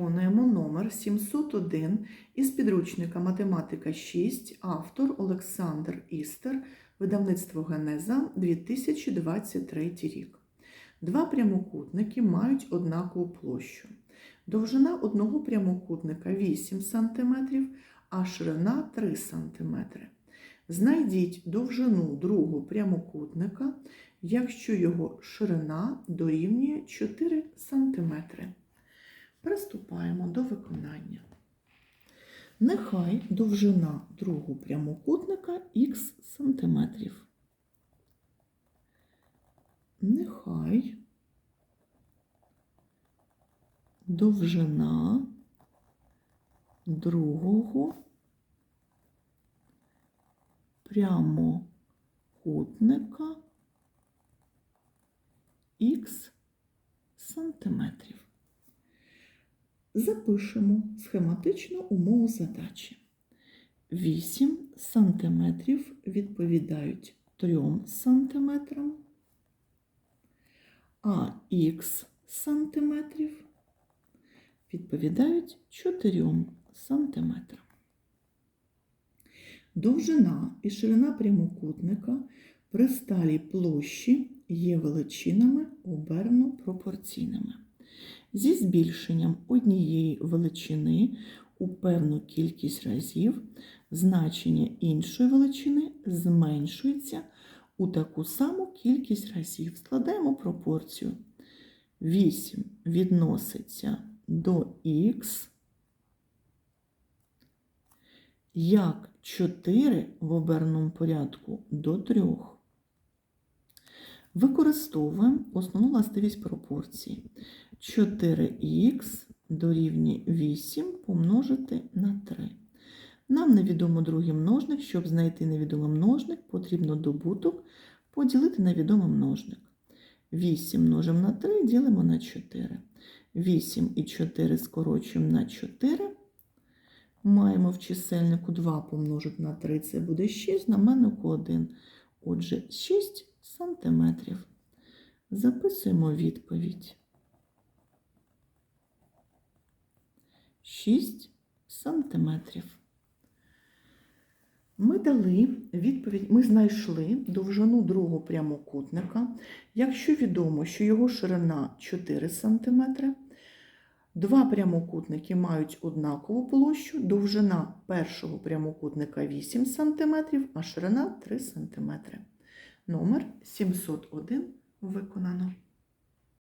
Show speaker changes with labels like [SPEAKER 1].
[SPEAKER 1] Виконуємо номер 701 із підручника Математика 6, автор Олександр Істер, видавництво Генеза 2023 рік. Два прямокутники мають однакову площу. Довжина одного прямокутника 8 см, а ширина 3 см. Знайдіть довжину другого прямокутника, якщо його ширина дорівнює 4 см. Приступаємо до виконання. Нехай довжина другого прямокутника х сантиметрів. Нехай довжина другого прямокутника х сантиметрів. Запишемо схематичну умову задачі. 8 сантиметрів відповідають 3 сантиметрам, а х сантиметрів відповідають 4 сантиметрам. Довжина і ширина прямокутника при сталій площі є величинами оберно пропорційними. Зі збільшенням однієї величини у певну кількість разів значення іншої величини зменшується у таку саму кількість разів. Складаємо пропорцію. 8 відноситься до х, як 4 в оберному порядку до 3. Використовуємо основну властивість пропорції. 4х дорівнює 8 помножити на 3. Нам невідомо другий множник. Щоб знайти невідомий множник, потрібно добуток поділити на відомий множник. 8 множимо на 3 ділимо на 4. 8 і 4 скорочуємо на 4. Маємо в чисельнику 2 помножити на 3, це буде 6, знаменнику 1. Отже, 6 сантиметрів. Записуємо відповідь. 6 сантиметрів. Ми дали відповідь, ми знайшли довжину другого прямокутника. Якщо відомо, що його ширина 4 см, два прямокутники мають однакову площу, довжина першого прямокутника 8 см, а ширина 3 см. Номер 701 виконано.